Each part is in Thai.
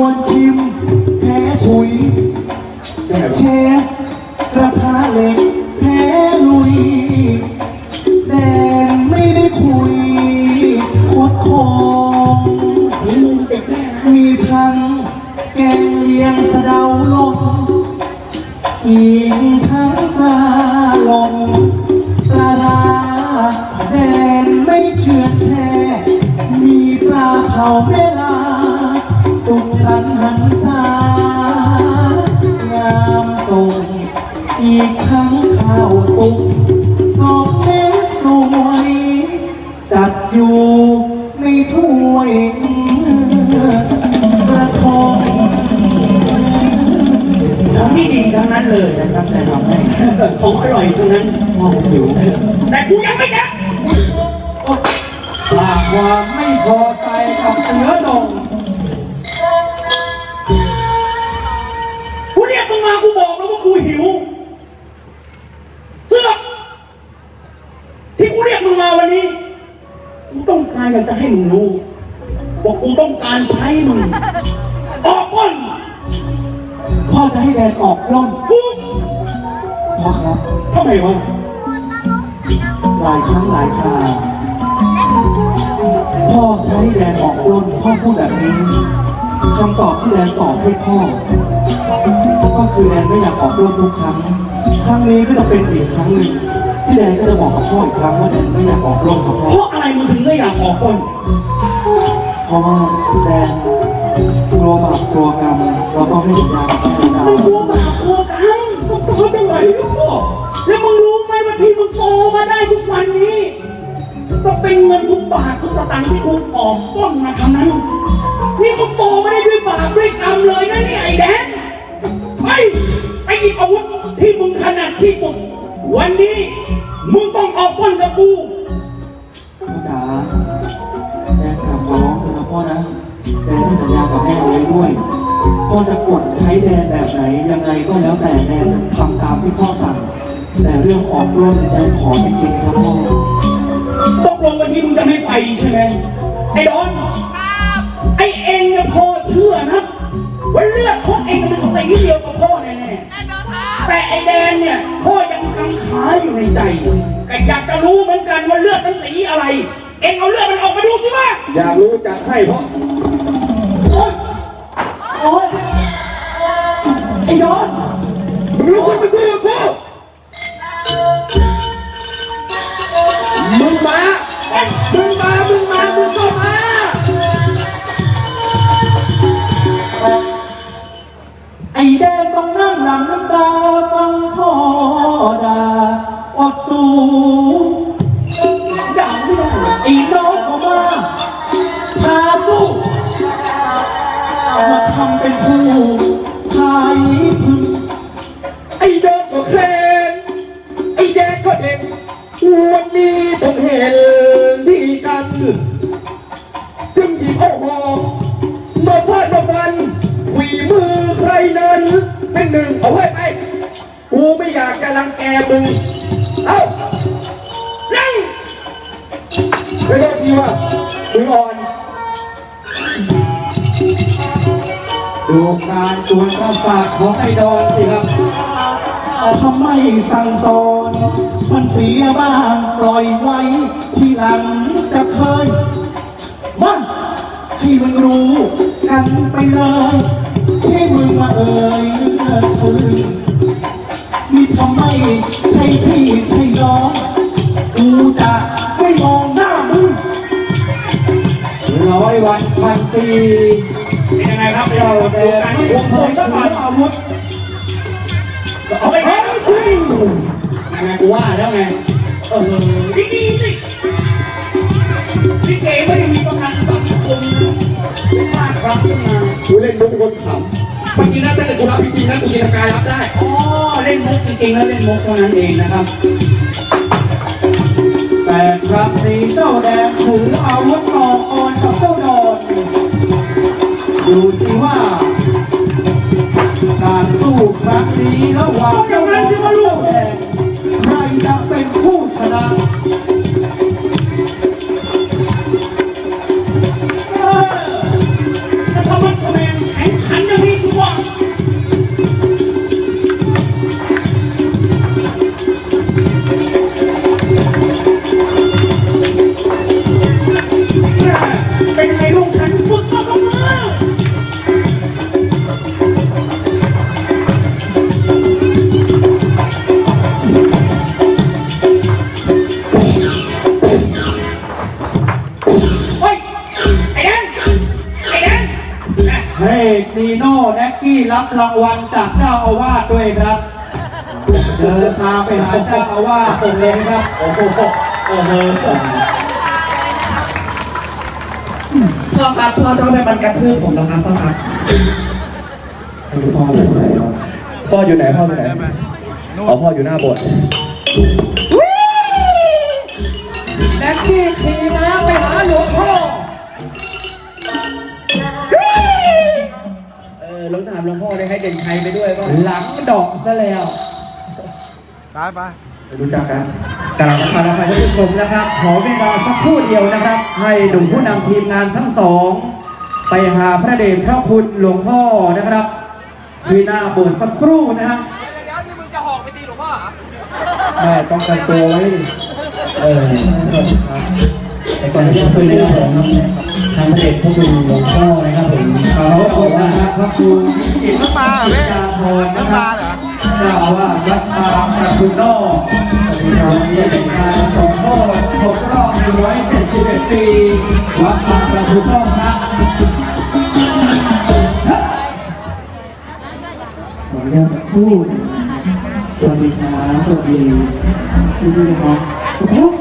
วนชิมแพ้ฉุยเชฟกระทะเหล็ก ทั้งข้าวสุกกอกเม็ดสวย จัดอยู่ในถ้วยกระทงของนี่ดีทั้งนั้นเลยแต่ตั้งใจทำให้ของอร่อยทั้งนั้นพ่อผมหิวแต่กูยังไม่แกะฝากความไม่พอใจกับเสือดงกูเรียกมึงมากูบอกแล้วว่ากูหิว เสื้อกที่กูเรียกมึงมาวันนี้ กูต้องกาอยากจะให้มึงรู้ว่ากูต้องการใช้มึงออกก้นพ่อจะให้แดนออกร่องกูพ่อครับทำไมวะหลายครั้งหลายคราพ่อใช้แดนออกร่นพ่อพูดแบบนี้คำตอบที่แดนตอบให้พ่อ ก็คือแดนไม่อยากออกร่นทุกครั้ง ครั้งนี้ก็จะเป็นอีกครั้งหนึ่ง ที่แดนก็จะบอกกับพ่ออีกครั้งว่าแดนไม่อยากออกร่นกับพ่อเพราะอะไรมึงถึงไม่อยากออกก้นเพราะว่าแดนกลัวบาปกลัวกรรมเราต้องให้สัญญากับแม่ดามึงกลัวบาปกลัวกรรมมึงทำยังไงลูกพ่อแล้วมึงรู้ไหมว่าที่มึงโตมาได้ทุกวันนี้ ก็เป็นเงินทุกบาททุกสตางค์ที่กูออกต้นมาทั้งนั้น นี่กูโตไม่ได้ด้วยบาปด้วยกรรมเลยนะเนี่ยไอ้แดนไปไปหยิบอาวุธที่มึงถนัดที่สุด วันนี้มึงต้องออกต้นกับกูพ่อจ๋าแดนกราบขอร้องเถอะนะพ่อนะแดนให้สัญญากับแม่เอาไว้ด้วยพ่อจะกดใช้แดนแบบไหนยังไงก็แล้วแต่แดนจะทำตามที่พ่อสั่ง แต่เรื่องออกร่นแดนขอจริงๆครับพ่อตกลงวันนี้มึงจะไม่ไปใช่ไหมไอ้ดอนไอ้เองเนี่ยพ่อเชื่อนะว่าเลือดของเองมันสีเดียวกับพ่อแน่ๆ อยู่ในใจก็อยากจะรู้เหมือนกันว่าเลือดมันสีอะไร เองเอาเลือดมันออกมาดูสิว่าอยากรู้จักให้เพราะโอ๊ยโอ๊ยไอ้ดอนมึงรู้คนมาสู้กับกูมึงมามึงมามึงมามึงก็มาไอ้แดงต้องนั่งหลังน้ำตา จะรังแกมึงเอ้านั่งไม่ต้องทีว่ามึงอ่อนดูการตรวจประสาทของไอ้ดอนสิครับทำไมสั่งสอน มันเสียบ้างปล่อยไว้ ที่หลังจะเคย มันให้มึงรู้กันไปเลย ที่มึงมาเอ่ยเมื่อคืน ทำไมใช่พี่ใช่น้องกูจะไม่มองหน้ามึงร้อยวันพันปีเป็นยังไงครับเจ้าแดดูงการไม่ควบเคคุมยสัจะกหน่ผ่าอยนอาวุธเอาไปไงยังไงกูว่าแล้วไงเออดีๆสิพี่เก๋ไม่ได้มีประกันสังคมนะไม่พลาดรับขึ้นมากูเล่นมุกคนขำ จริงๆนะแต่กูรับจริงๆนะกูจินตนาการรับได้ อ๋อเล่นมุกจริงๆแล้วเล่นมุกเท่านั้นเองนะครับ แต่ครั้งนี้เจ้าแดงถืออาวุธออกอ่อนกับเจ้าดอนดูสิว่า การสู้ครั้งนี้ระหว่างเจ้าน้องกับเจ้าแดงใครจะเป็นผู้ชนะ รางวัลจากเจ้าอาวาสด้วยครับเดินทางไปหาเจ้าอาวาสองเลยนะครับโอ้โหโอ้โหพ่อครับพ่อทำไมมันกระทืบผมนะครับพ่อครับพ่ออยู่ไหนพ่ออยู่ไหนพ่ออยู่ไหนอ๋อพ่ออยู่หน้าโบสถ์แน็กกี้ ถามหลวงพ่อได้ให้เด่นชัยไปด้วยป่ะหลังดอกซะแล้วไปไปรู้จักกันกราบขออภัยท่านผู้ชมนะครับ ขอเวลาสักครู่เดียวนะครับ ให้หนุ่มผู้นำทีมงานทั้งสอง ไปหาพระเดชพระคุณหลวงพ่อนะครับที่หน้าโบสถ์สักครู่นะครับแม่ต้องกันตัวไว้ดิเออ แต่ก่อนที่จะคุยเรื่องของทางเดชพระคุณหลวงพ่อนะครับผมขอขอบคุณนะครับพระครูกิตน้ำปลาเหรอพี่น้ำปลาเหรอเจ้าอาวาสวัดปางประคุณนอกวันนี้เป็นการสมโภชครบรอบ171ปี วัดปางประคุณนอกครับขออนุญาตพูดสวัสดีครับสวัสดีทุกท่านนะครับ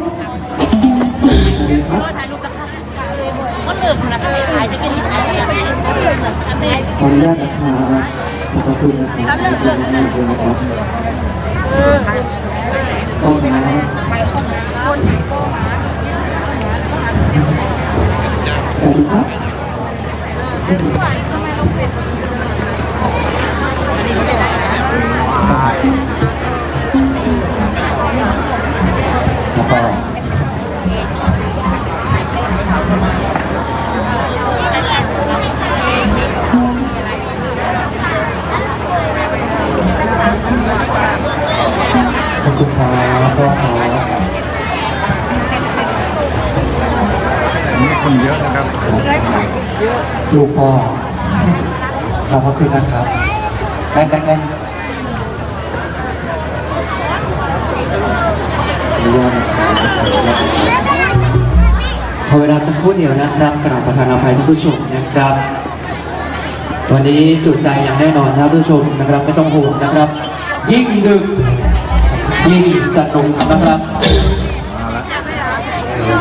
ขออนุญาตนะครับขอบคุณนะครับขอบคุณมากเลยนะครับต้องนะครับสวัสดีครับ คนเยอะนะครับลูกพ่อขอบพระคุณนะครับแม่แม่แม่ขอเวลาสักครู่เดียวนะครับกราบประธานอภัยท่านผู้ชมนะครับ วันนี้จุใจอย่างแน่นอนนะครับท่านผู้ชมนะครับไม่ต้องห่วงนะครับ ยิ่งดึกยิ่งสนุกนะครับมาแล้ว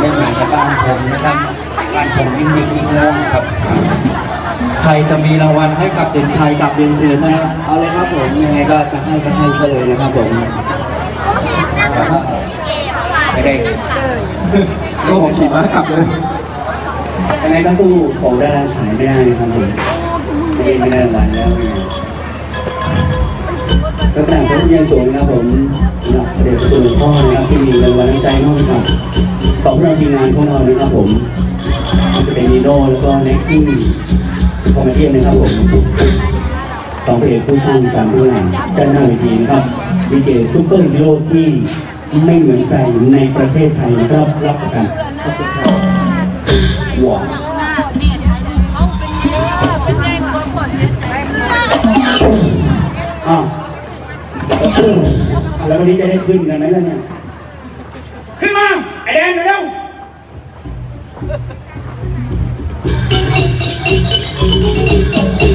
ไม่เหมือนกับบ้านผมนะครับ บ้านผมยิ่งดึกยิ่งง่วงครับ ใครจะมีรางวัลให้กับเด่นชัยกับเด่นเสือนะเอาเลยครับผมยังไงก็จะให้ก็ให้เขาเลยนะครับผมไม่ได้ก็ผมขี่ม้ากลับเลยยังไงก็สู้ของดาราฉายไม่ได้นะครับผมไม่ได้ไม่ได้รางวัลแล้วยังไงก็แต่งตัวเรียนสูงนะครับผมหรับเด็กสูงพ่อนะครับที่มีรางวัลน้ำใจมากครับสองเราทีมงานพวกเรานะครับผม จะเป็นนีโน่แล้วก็เน็กกิ้คอมเมดี้นะครับผมสองเพลงผู้สร้างสรรค์ด้วยด้านหน้าเวทีนะครับวีเกซูเปอร์ฮีโร่ที่ไม่เหมือนใครในประเทศไทยนะครับรับประกันว้าวอ้าวแล้ววันนี้จะได้ขึ้นกันไหมล่ะเนี่ย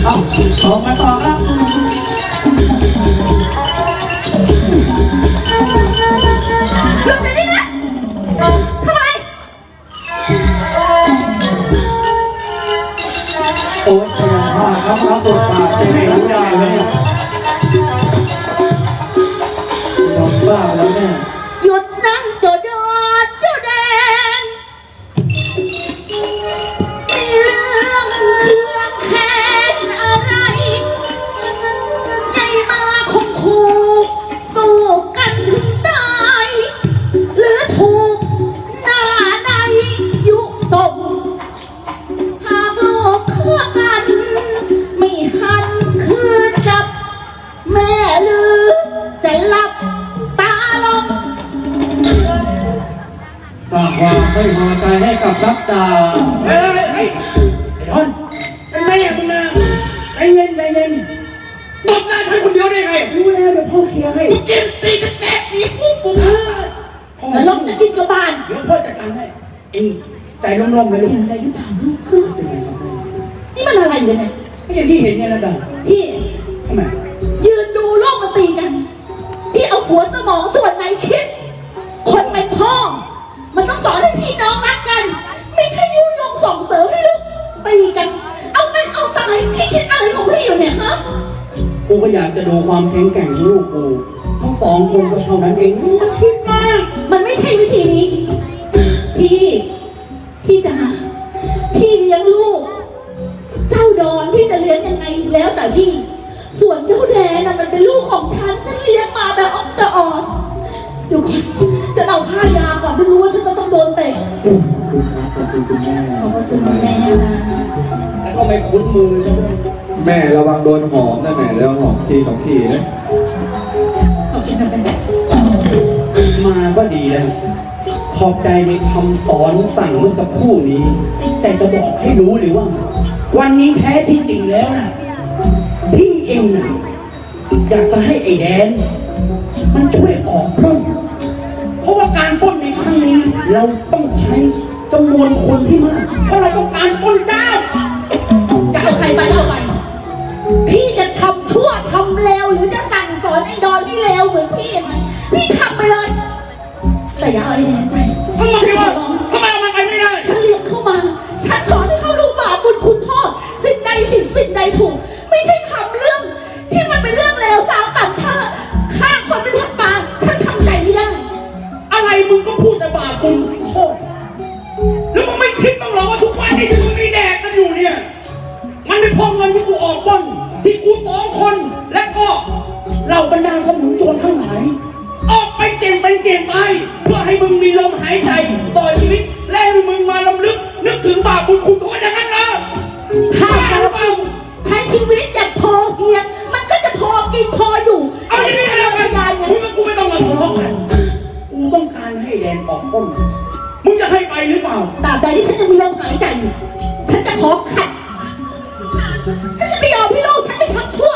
เอาออกมาต่อครับหยุดเดี๋ยนี้นะทำไมโอ้ยพยายามพาครับรับบทบาทเป็นไม่รู้ได้เลยเนี่ยยอมบ้าแล้วเนี่ย บอกได้ฉันคนเดียวได้ไงรู้แล้วเดี๋ยวพ่อเคลียร์ให้กูกินตีกันแตกมีปุ๊บปุ๊บพ่อแล้วลงจะกินกับบ้านเดี๋ยวพ่อจัดการให้เองใจร่มๆเลยลูกอะไรที่ถามลูกคือนี่มันอะไรกันเนี่ยก็อย่างที่เห็นเนี่ยนะดาพี่ทำไมยืนดูโลกมาตีกัน พี่เอาหัวสมองส่วนไหนคิด คนเป็นพ่อ มันต้องสอนให้พี่น้องรักกัน ไม่ใช่ยุยงส่งเสริมให้ลูกตีกัน เอาเป็นเอาตายพี่คิด กูก็อยากจะดูความแข็งแกร่งของลูกกู ทั้งสองคนก็เท่านั้นเองมึงคิดมาก มันไม่ใช่วิธีนี้ พี่ พี่จ๋าพี่เลี้ยงลูก เจ้าดอนพี่จะเลี้ยงยังไงแล้วแต่พี่ ส่วนเจ้าแดนน่ะมันเป็นลูกของฉันฉันเลี้ยงมาแต่ออกแต่อ่อน ดี๋ยวก่อนจะเอาผ้ายาก่อนฉันรู้ว่าฉันต้องโดนเตะขอบคุณคุณแม่ขอบคุณแม่นะแล้วก็ไม่คุ้นมือใช่ไหมแม่ระวังโดนหอมนะแม่แล้วหอมทีสองทีนะขอบคุณนะแม่มาก็ดีแล้วขอบใจในคำสอนสั่งเมื่อสักครู่นี้ แต่จะบอกให้รู้เลยว่า วันนี้แท้ที่จริงแล้วนะพี่เองนะอยากจะให้ไอ้แดน มันช่วยออกปล้น เพราะว่าการปล้นในครั้งนี้ เราต้องใช้จำนวนคนที่มาก เพราะเราต้องการปล้นเจ้า จะเอาใครไปเอาไปพี่จะทำชั่วทำเลวหรือจะสั่งสอนไอ้ดอนที่เลวเหมือนพี่ พี่ทำไปเลย แต่อย่าเอาไอ้แดน เก่งเป็นเก่งไปเพื่อให้มึงมีลมหายใจต่อชีวิต และให้มึงมาลำลึก นึกถึงบาปบุญคุณโทษอย่างนั้นเหรอถ้าบ้าหเรารือเปล่าใช้ชีวิตอย่างพอเพียง มันก็จะพอกินพออยู่เอาอย่างนี้ก็แล้วกันยายไงมึงกับกูไม่ต้องมาทะเลาะกันกูต้องการให้แดนออกต้นมึงจะให้ไปหรือเปล่าตราบใดที่ฉันยังมีลมหายใจอยู่ฉันจะขอขัดฉันจะไม่ยอมให้ลูกฉันไปทำชั่ว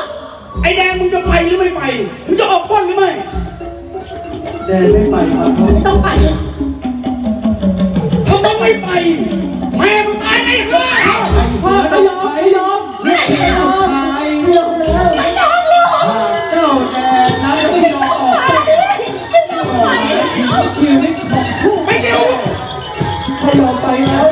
ไอ้แดงมึงจะไปหรือไม่ไป มึงจะออกป้นหรือไม่ แดนไม่ไปครับเพราะไม่ต้องไปเลยถ้ามึงไม่ไปแม่มึงตายไอ้เฮ้ยพ่อไม่ยอมไม่ยอมไม่ยอมไม่ยอมแล้วไม่ยอมเลยเจ้าแดนนั้นไม่ยอมออกไปเลยไม่ยอมไปชีวิตของผู้ไม่เกี่ยวไม่ยอมไปแล้ว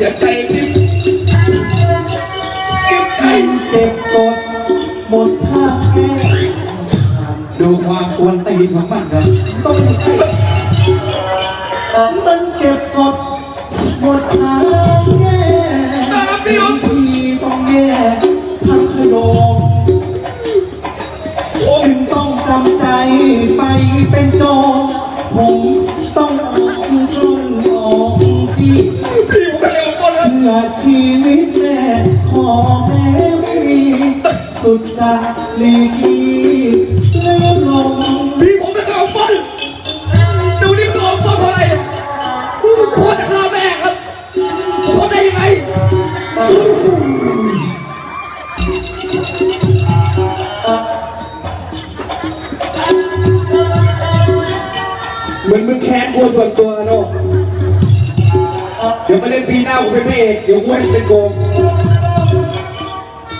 เสียใจที่เสียใจเก็บกดหมดท่าแก้ดูความควรตีนของมันครับต้องมัน เล่นปีหน้ากูเป็นพระเอกเดี๋ยวกูให้เป็นโกง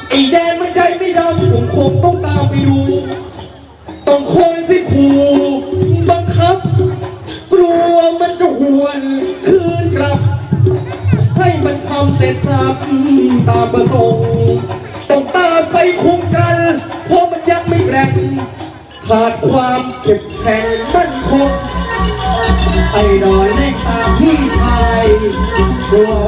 ไอ้แดนมันใจไม่ดำผมคงต้องตามไปดู ต้องคอยไปขู่บังคับ กลัวมันจะหวนคืนกลับ ให้มันทำเสร็จสับตามประสงค์ต้องตามไปคุมกัน เพราะมันยังไม่แกร่งขาดความเก็บแข็งมั่นคง ไอ้ดอยเล่นตามพี่ชายกลัว